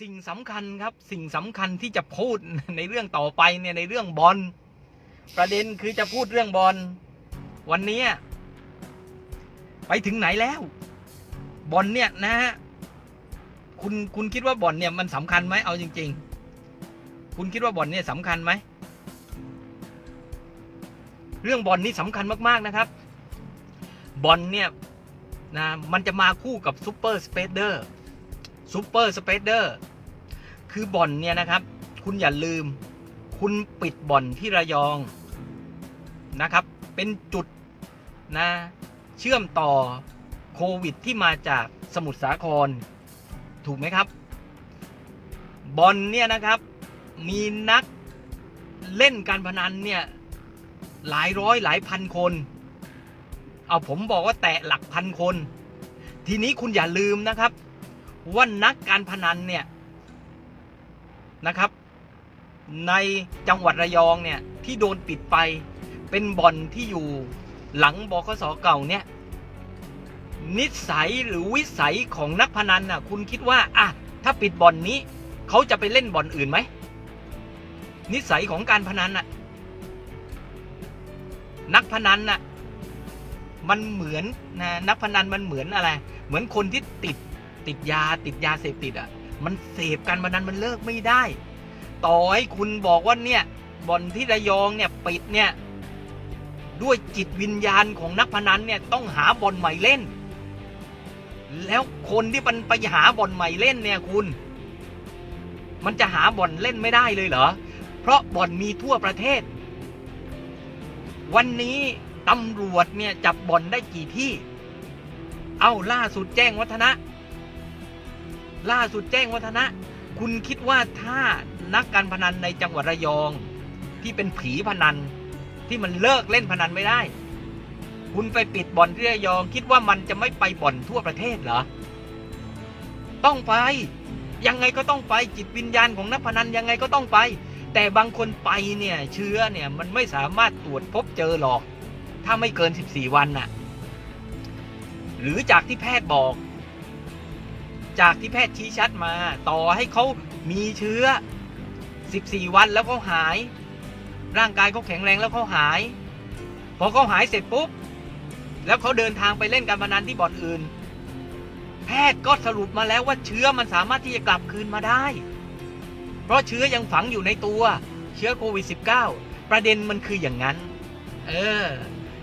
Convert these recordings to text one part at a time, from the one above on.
สิ่งสำคัญครับสิ่งสำคัญที่จะพูดในเรื่องต่อไปเนี่ยในเรื่องบอลประเด็นคือจะพูดเรื่องบอลวันนี้ไปถึงไหนแล้ว บอลเนี่ยนะฮะคุณคุณคิดว่าบอลเนี่ยมันสำคัญไหมเอาจริง ๆ คุณคิดว่าบอลเนี่ยสำคัญไหมเรื่องบอลนี่สำคัญมากๆนะครับ บอลเนี่ยนะมันจะมาคู่กับซูเปอร์สเปเดอร์ซูเปอร์สเปเดอร์ คือบอลเนี่ยนะครับ คุณอย่าลืม คุณปิดบ่อนที่ระยองนะครับ เป็นจุดนะเชื่อมต่อโควิดที่มาจากสมุทรสาคร ถูกไหมครับบอลเนี่ยนะครับมีนักเล่นการพนันเนี่ยหลายร้อยหลายพันคน เอาผมบอกว่าแตะหลักพันคน ทีนี้คุณอย่าลืมนะครับ ว่านักการพนันเนี่ย นะครับ ในจังหวัดระยองเนี่ยที่โดนปิดไปเป็นบ่อนที่อยู่หลังบคสเก่าเนี่ยนิสัยหรือวิสัยของนักพนันน่ะคุณคิดว่าอะถ้าปิดบ่อนนี้เขาจะไปเล่นบ่อนอื่นไหมนิสัยของการพนันน่ะนักพนันน่ะมันเหมือนนะนักพนันมันเหมือนอะไร เหมือนคนที่ติดติดยาติดยาเสพติดอะ มันเสพการพนันมันเลิกไม่ได้ ต่อให้คุณบอกว่าเนี่ยบ่อนที่ระยองเนี่ยปิดเนี่ยด้วยจิตวิญญาณของนักพนันเนี่ยต้องหาบ่อนใหม่เล่น แล้วคนที่มันไปหาบ่อนใหม่เล่นเนี่ยคุณ มันจะหาบ่อนเล่นไม่ได้เลยเหรอ เพราะบ่อนมีทั่วประเทศ วันนี้ตำรวจเนี่ยจับบ่อนได้กี่ที่ เอ้าล่าสุดแจ้งวัฒนะ ล่าสุดแจ้งวัฒนะ คุณคิดว่าถ้านักการพนันในจังหวัดระยอง ที่เป็นผีพนันที่มันเลิกเล่นพนันไม่ได้ คุณไปปิดบ่อนที่ระยอง คิดว่ามันจะไม่ไปบ่อนทั่วประเทศเหรอ ต้องไป ยังไงก็ต้องไปจิตวิญญาณของนักพนันยังไงก็ต้องไป แต่บางคนไปเนี่ยเชื้อเนี่ยมันไม่สามารถตรวจพบเจอหรอก ถ้าไม่เกิน 14 วันน่ะ หรือจากที่แพทย์บอก จากที่แพทย์ชี้ชัดมา ต่อให้เขามีเชื้อ 14 วันแล้วเขาหาย ร่างกายเขาแข็งแรงแล้วเขาหาย พอเขาหายเสร็จปุ๊บ แล้วเขาเดินทางไปเล่นการพนันที่บ่อนอื่น แพทย์ก็สรุปมาแล้วว่าเชื้อมันสามารถที่จะกลับคืนมาได้ เพราะเชื้อยังฝังอยู่ในตัวเชื้อโควิด -19 ประเด็นมันคืออย่างนั้น เออ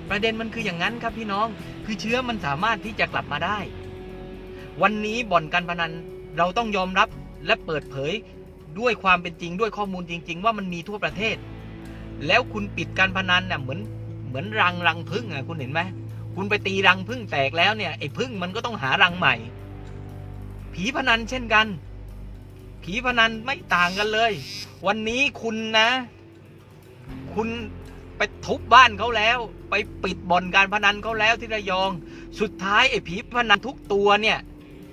ประเด็นมันคืออย่างนั้นครับพี่น้อง คือเชื้อมันสามารถที่จะกลับมาได้ วันนี้บ่อนการพนันเราต้องยอมรับและเปิดเผยด้วยความเป็นจริงด้วยข้อมูลจริง ๆ ว่ามันมีทั่วประเทศ แล้วคุณปิดการพนันน่ะเหมือนเหมือนรังรังพึ่งอะคุณเห็นไหมคุณไปตีรังพึ่งแตกแล้วเนี่ยไอ้พึ่งมันก็ต้องหารังใหม่ ผีพนันเช่นกัน ผีพนันไม่ต่างกันเลย วันนี้คุณนะ คุณไปทุบบ้านเขาแล้ว ไปปิดบ่อนการพนันเขาแล้วที่ระยอง สุดท้ายไอ้ผีพนันทุกตัวเนี่ย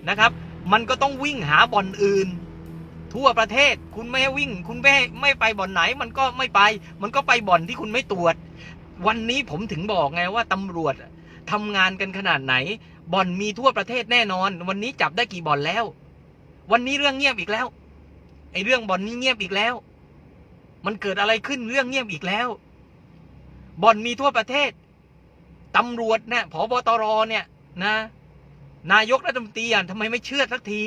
นะครับ มันก็ต้องวิ่งหาบ่อนอื่น ทั่วประเทศคุณไม่ให้วิ่ง คุณไม่ไม่ไปบ่อนไหน มันก็ไม่ไป มันก็ไปบ่อนที่คุณไม่ตรวจ วันนี้ผมถึงบอกไงว่าตำรวจทำงานกันขนาดไหน บ่อนมีทั่วประเทศแน่นอน วันนี้จับได้กี่บ่อนแล้ว วันนี้เรื่องเงียบอีกแล้ว ไอ้เรื่องบ่อนนี้เงียบอีกแล้ว มันเกิดอะไรขึ้นเรื่องเงียบอีกแล้ว บ่อนมีทั่วประเทศตำรวจเนี่ยผบตรเนี่ยนะ นายกรัฐมนตรีอะทำไมไม่เชื่อสักที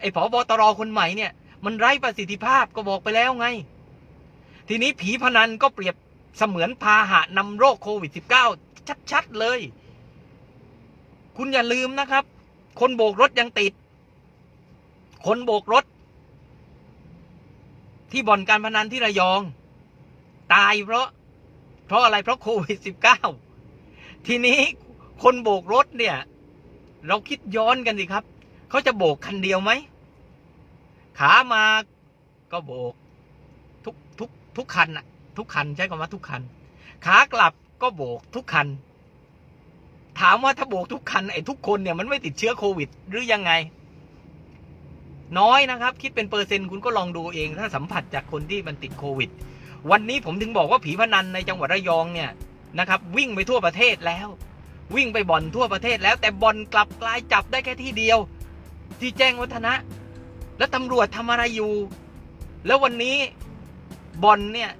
ไอ้ผบตรคนใหม่เนี่ย มันไร้ประสิทธิภาพก็บอกไปแล้วไง ทีนี้ผีพนันก็เปรียบเสมือนพาหะนำโรคโควิด -19 ชัดๆเลย คุณอย่าลืมนะครับ คนโบกรถยังติด คนโบกรถ ที่บ่อนการพนันที่ระยอง ตายเพราะ เพราะอะไรเพราะโควิด -19 ทีนี้คนโบกรถเนี่ย เราคิดย้อนกันสิครับ เขาจะโบกคันเดียวไหม ขามาก็โบก ทุกทุกทุกคันอะทุกคันใช้คำว่าทุกคัน ขากลับก็โบกทุกคัน ถามว่าถ้าโบกทุกคันไอ้ทุกคนเนี่ยมันไม่ติดเชื้อโควิด หรือยังไง น้อยนะครับ คิดเป็นเปอร์เซ็นต์คุณก็ลองดูเอง ถ้าสัมผัสจากคนที่มันติดโควิด วันนี้ผมถึงบอกว่าผีพนันในจังหวัดระยองเนี่ยนะครับ วิ่งไปทั่วประเทศแล้ว วิ่งไปบ่อนทั่วประเทศแล้วแต่บ่อนกลับกลายจับได้แค่ที่เดียว ที่แจ้งวัฒนะ แล้วตำรวจทำอะไรอยู่ แล้ววันนี้บอลเนี่ย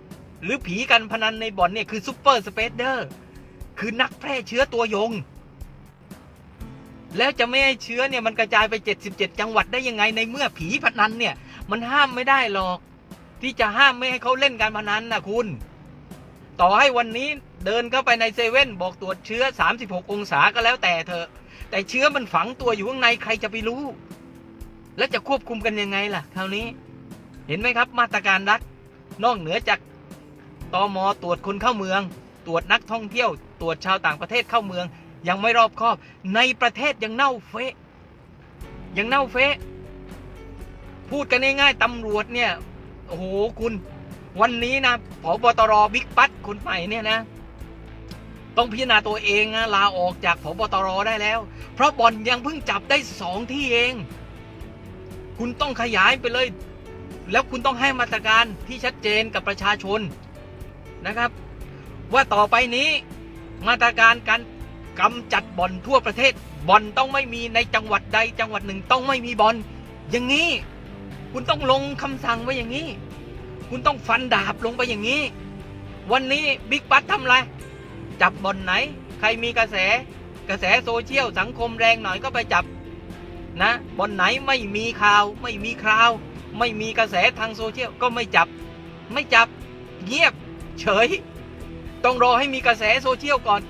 หรือผีการพนันในบ่อนเนี่ยคือซูเปอร์สเปเดอร์คือนักแพร่เชื้อตัวยง แล้วจะไม่ให้เชื้อเนี่ยมันกระจายไป 77 จังหวัดได้ยังไงในเมื่อผีพนันเนี่ย มันห้ามไม่ได้หรอก ที่จะห้ามไม่ให้เขาเล่นการพนันนะคุณ ต่อให้วันนี้ เดินเข้าไปในเซเว่นบอกตรวจเชื้อ 36 องศาก็แล้วแต่เถอะแต่เชื้อมันฝังตัวอยู่ข้างในใครจะไปรู้ แล้วจะควบคุมกันยังไงล่ะ คราวนี้ เห็นไหมครับมาตรการรัฐนอกเหนือจากตอมอตรวจคนเข้าเมือง ตรวจนักท่องเที่ยว ตรวจชาวต่างประเทศเข้าเมือง ยังไม่รอบคอบ ในประเทศยังเน่าเฟะยังเน่าเฟะพูดกันง่ายๆตำรวจเนี่ยโอ้โหคุณ วันนี้นะผบตรบิ๊กปั๊ดคนใหม่เนี่ยนะ ต้องพิจารณาตัวเองนะลาออกจากผบตรได้แล้ว เพราะบอลยังเพิ่งจับได้สองที่เอง คุณต้องขยายไปเลย แล้วคุณต้องให้มาตรการที่ชัดเจนกับประชาชนนะครับ ว่าต่อไปนี้มาตรการการกำจัดบ่อนทั่วประเทศบ่อนต้องไม่มีในจังหวัดใดจังหวัดหนึ่งต้องไม่มีบ่อน อย่างนี้ คุณต้องลงคำสั่งไว้อย่างนี้ คุณต้องฟันดาบลงไปอย่างนี้ วันนี้บิ๊กบัตทำอะไร จับบอนไหน ใครมีกระแสกระแสโซเชียลสังคมแรงหน่อยก็ไปจับนะบอนไหนไม่มีข่าว ไม่มีคราว ไม่มีกระแสทางโซเชียลก็ไม่จับ ไม่จับเงียบเฉย ต้องรอให้มีกระแสโซเชียลก่อน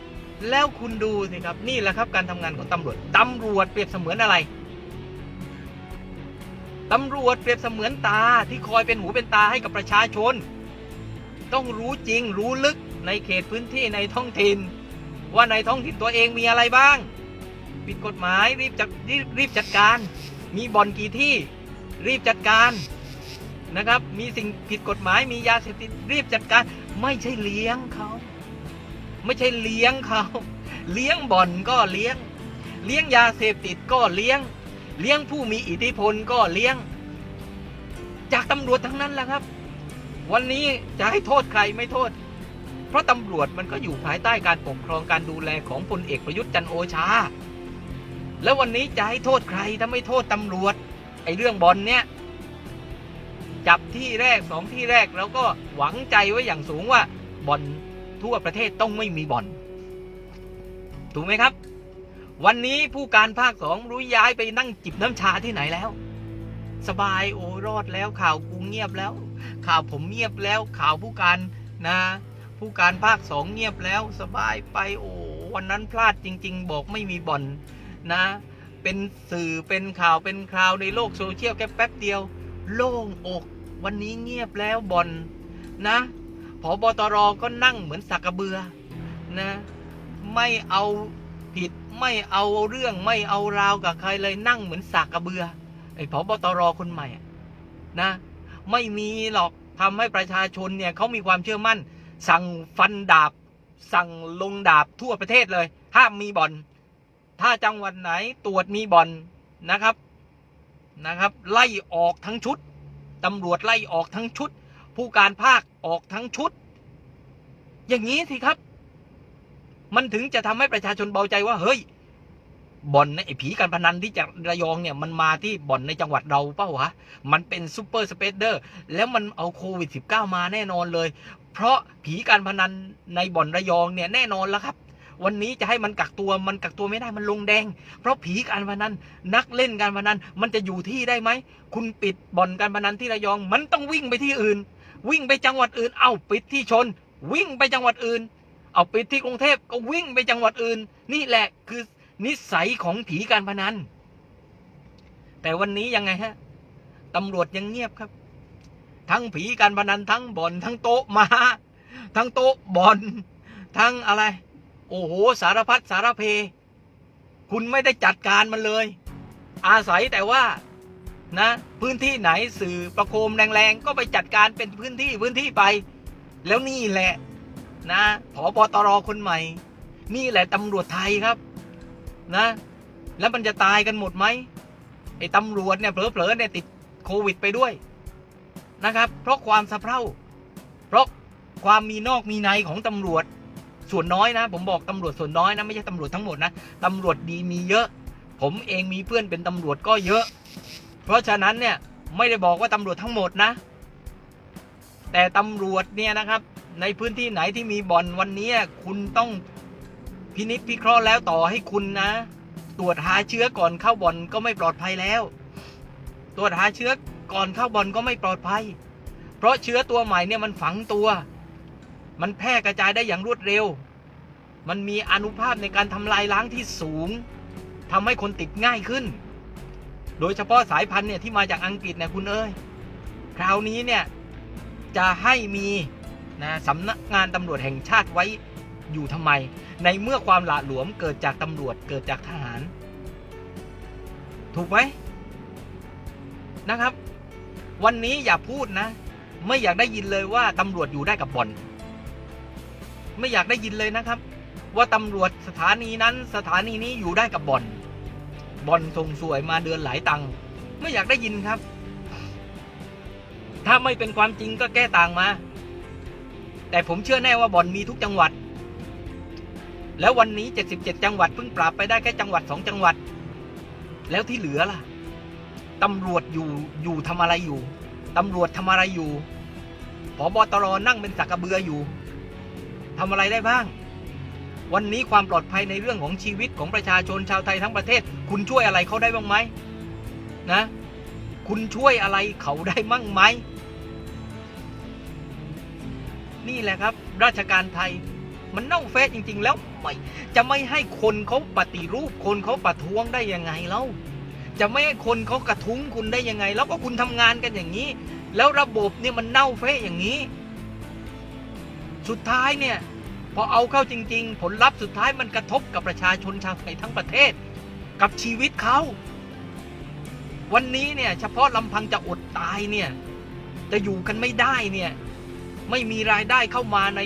แล้วคุณดูสิครับนี่แหละครับการทำงานของตำรวจตำรวจเปรียบเสมือนอะไรตำรวจเปรียบเสมือนตาที่คอยเป็นหูเป็นตาให้กับประชาชน ต้องรู้จริงรู้ลึก ในเขตพื้นที่ในท้องถิ่น ว่าในท้องถิ่นตัวเองมีอะไรบ้าง ผิดกฎหมายรีบจัดรีบรีบจัดการ มีบ่อนกี่ที่รีบจัดการนะครับ มีสิ่งผิดกฎหมายมียาเสพติดรีบจัดการ ไม่ใช่เลี้ยงเขา ไม่ใช่เลี้ยงเขา เลี้ยงบ่อนก็เลี้ยง เลี้ยงยาเสพติดก็เลี้ยง เลี้ยงผู้มีอิทธิพลก็เลี้ยง จากตำรวจทั้งนั้นแหละครับ วันนี้จะให้โทษใครไม่โทษ เพราะตำรวจมันก็อยู่ภายใต้การปกครองการดูแลของพลเอกประยุทธ์จันโอชา แล้ววันนี้จะให้โทษใครถ้าไม่โทษตำรวจ ไอ้เรื่องบอลเนี่ย จับที่แรกสองที่แรกแล้วก็หวังใจไว้อย่างสูงว่าบอลทั่วประเทศต้องไม่มีบอลถูกไหมครับ วันนี้ผู้การภาคสองรู้ย้ายไปนั่งจิบน้ำชาที่ไหนแล้ว สบายโอ้รอดแล้วข่าวกูเงียบแล้ว ข่าวผมเงียบแล้วข่าวผู้การนะ ผู้การภาคสองเงียบแล้วสบายไปโอ้วันนั้นพลาดจริง ๆ บอกไม่มีบ่อนนะ เป็นสื่อเป็นข่าวเป็นคราวในโลกโซเชียลแค่แป๊บเดียว โล่งอก วันนี้เงียบแล้วบ่อนนะผอบตรก็นั่งเหมือนสักกระเบือนะ ไม่เอาผิดไม่เอาเรื่องไม่เอาราวกับใครเลยนั่งเหมือนสากกระเบือไอ้ผอบตรคนใหม่นะ ไม่มีหรอกทำให้ประชาชนเนี่ยเขามีความเชื่อมั่น สั่งฟันดาบ สั่งลงดาบทั่วประเทศเลย ห้ามมีบ่อน ถ้าจังหวัดไหนตรวจมีบ่อนนะครับนะครับ ไล่ออกทั้งชุดตำรวจไล่ออกทั้งชุด ผู้การภาคออกทั้งชุด อย่างนี้สิครับ มันถึงจะทำให้ประชาชนเบาใจว่าเฮ้ย บ่อนเนี่ยไอ้ผีการพนันที่จากระยองเนี่ยมันมาที่บ่อนในจังหวัดเราเปล่าวะมันเป็นซูเปอร์สเปเดอร์แล้วมันเอาโควิด -19 มาแน่นอนเลย เพราะผีการพนันในบ่อนระยองเนี่ยแน่นอนแล้วครับ วันนี้จะให้มันกักตัวมันกักตัวไม่ได้มันลงแดง เพราะผีการพนันนักเล่นการพนันมันจะอยู่ที่ได้ไหมคุณปิดบ่อนการพนันที่ระยอง มันต้องวิ่งไปที่อื่น วิ่งไปจังหวัดอื่น เอ้าปิดที่ชน วิ่งไปจังหวัดอื่น เอาปิดที่กรุงเทพก็วิ่งไปจังหวัดอื่น นี่แหละคือ นิสัยของผีการพนัน แต่วันนี้ยังไงฮะตำรวจยังเงียบครับ ทั้งผีการพนันทั้งบ่อนทั้งโต๊ะมาทั้งโต๊ะบ่อนทั้งอะไร โอ้โห สารพัดสารเพ คุณไม่ได้จัดการมันเลย อาศัยแต่ว่านะ พื้นที่ไหนสื่อประโคมแรงๆ ก็ไปจัดการเป็นพื้นที่พื้นที่ไป แล้วนี่แหละนะผอบตรคนใหม่ นี่แหละตำรวจไทยครับ นะ แล้วมันจะตายกันหมดไหมไอ้ตำรวจเนี่ยเผลอๆเนี่ยติดโควิดไปด้วยนะครับ เพราะความสะเพร่า เพราะความมีนอกมีในของตำรวจส่วนน้อยนะ ผมบอกตำรวจส่วนน้อยนะไม่ใช่ตำรวจทั้งหมดนะตำรวจดีมีเยอะ ผมเองมีเพื่อนเป็นตำรวจก็เยอะ เพราะฉะนั้นเนี่ยไม่ได้บอกว่าตำรวจทั้งหมดนะ แต่ตำรวจเนี่ยนะครับ ในพื้นที่ไหนที่มีบ่อนวันนี้คุณต้อง พินิจพิเคราะห์แล้วต่อให้คุณนะ ตรวจหาเชื้อก่อนเข้าบ่อนก็ไม่ปลอดภัยแล้ว ตรวจหาเชื้อก่อนเข้าบ่อนก็ไม่ปลอดภัย เพราะเชื้อตัวใหม่เนี่ยมันฝังตัว มันแพร่กระจายได้อย่างรวดเร็ว มันมีอนุภาพในการทำลายล้างที่สูงทำให้คนติดง่ายขึ้น โดยเฉพาะสายพันธุ์เนี่ยที่มาจากอังกฤษเนี่ยคุณเอ้ย คราวนี้เนี่ยจะให้มีนะสำนักงานตำรวจแห่งชาติไว้ อยู่ทำไม ในเมื่อความหละหลวมเกิดจากตำรวจเกิดจากทหาร ถูกไหมนะครับ วันนี้อย่าพูดนะ ไม่อยากได้ยินเลยว่าตำรวจอยู่ได้กับบ่อน ไม่อยากได้ยินเลยนะครับ ว่าตำรวจสถานีนั้น สถานีนี้อยู่ได้กับบ่อนบ่อนส่งสวยมาเดือนหลายตังค์ไม่อยากได้ยินครับ ถ้าไม่เป็นความจริงก็แก้ต่างมา แต่ผมเชื่อแน่ว่าบ่อนมีทุกจังหวัด แล้ววันนี้ 77 จังหวัดเพิ่งปราบไปได้แค่จังหวัดสองจังหวัด แล้วที่เหลือล่ะตำรวจอยู่อยู่ทำอะไรอยู่ตำรวจทำอะไรอยู่ผบตรนั่งเป็นสักกระเบืออยู่ทำอะไรได้บ้าง วันนี้ความปลอดภัยในเรื่องของชีวิตของประชาชนชาวไทยทั้งประเทศ คุณช่วยอะไรเขาได้บ้างไหมนะ คุณช่วยอะไรเขาได้มั่งไหมนี่แหละครับ ราชการไทย มันเน่าเฟะจริง ๆ แล้วไม่จะไม่ให้คนเขาปฏิรูปคนเขาประท้วงได้ยังไงเล่าจะไม่ให้คนเขากระทุ้งคุณได้ยังไง แล้วก็คุณทำงานกันอย่างนี้ แล้วระบบเนี่ยมันเน่าเฟะอย่างนี้ สุดท้ายเนี่ยพอเอาเข้าจริง ๆ ผลลัพธ์สุดท้ายมันกระทบกับประชาชนชาวไทยทั้งประเทศ กับชีวิตเขาวันนี้เนี่ยเฉพาะลำพังจะอดตายเนี่ยจะอยู่กันไม่ได้เนี่ยไม่มีรายได้เข้ามาใน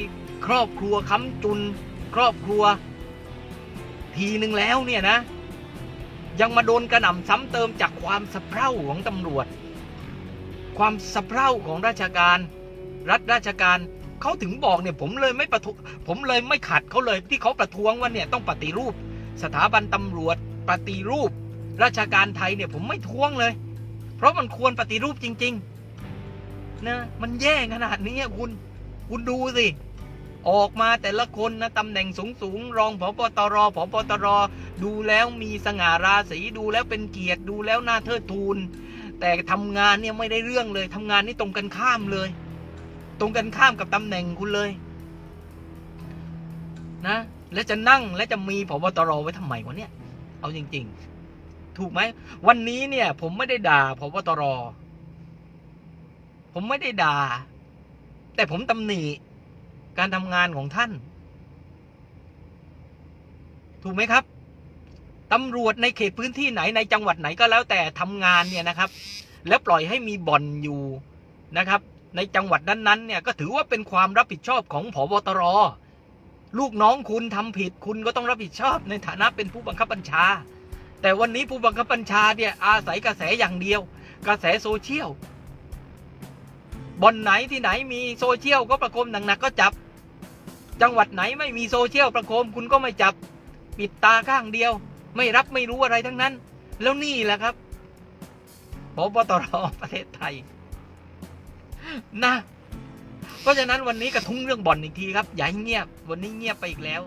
ครอบครัวค้ำจุน ครอบครัว ทีหนึ่งแล้วเนี่ยนะ ยังมาโดนกระหน่ำซ้ำเติมจากความสะเพร่าของตำรวจ ความสะเพร่าของราชการ รัฐราชการเขาถึงบอกเนี่ยผมเลยไม่ประท้วงผมเลยไม่ขัดเขาเลยที่เขาประท้วงว่าเนี่ยต้องปฏิรูป สถาบันตำรวจปฏิรูป ราชการไทยเนี่ยผมไม่ท้วงเลย เพราะมันควรปฏิรูปจริง ๆ นะ มันแย่ขนาดนี้คุณ คุณดูสิ ออกมาแต่ละคนนะตำแหน่งสูงสูงๆรองผบตรผบตร ดูแล้วมีสง่าราศีดูแล้วเป็นเกียรติดูแล้วน่าเทิดทูน แต่ทำงานเนี่ยไม่ได้เรื่องเลยทำงานนี่ตรงกันข้ามเลย ตรงกันข้ามกับตำแหน่งคุณเลย นะ และจะนั่งและจะมีผบตรไว้ทำไมวะเนี่ยเอาจริง ๆ ถูกไหมวันนี้เนี่ย ผมไม่ได้ด่าผบตร ผมไม่ได้ด่า แต่ผมตำหนิ การทำงานของท่าน ถูกไหมครับตำรวจในเขตพื้นที่ไหนในจังหวัดไหนก็แล้วแต่ทำงานเนี่ยนะครับ แล้วปล่อยให้มีบ่อนอยู่นะครับ ในจังหวัดนั้นๆเนี่ยก็ถือว่าเป็นความรับผิดชอบของผบตรลูกน้องคุณทำผิดคุณก็ต้องรับผิดชอบในฐานะเป็นผู้บังคับบัญชา แต่วันนี้ผู้บังคับบัญชาเนี่ยอาศัยกระแสอย่างเดียว กระแสโซเชียล บ่อนไหนที่ไหนมีโซเชียลก็ประโคมหนักๆก็จับ จังหวัดไหนไม่มีโซเชียลประโคมคุณก็ไม่จับ ปิดตาข้างเดียว ไม่รับไม่รู้อะไรทั้งนั้น แล้วนี่แหละครับพบตรประเทศไทยนะเพราะฉะนั้นวันนี้กระทุ้งเรื่องบ่อนอีกทีครับ อย่าให้เงียบ วันนี้เงียบไปอีกแล้ว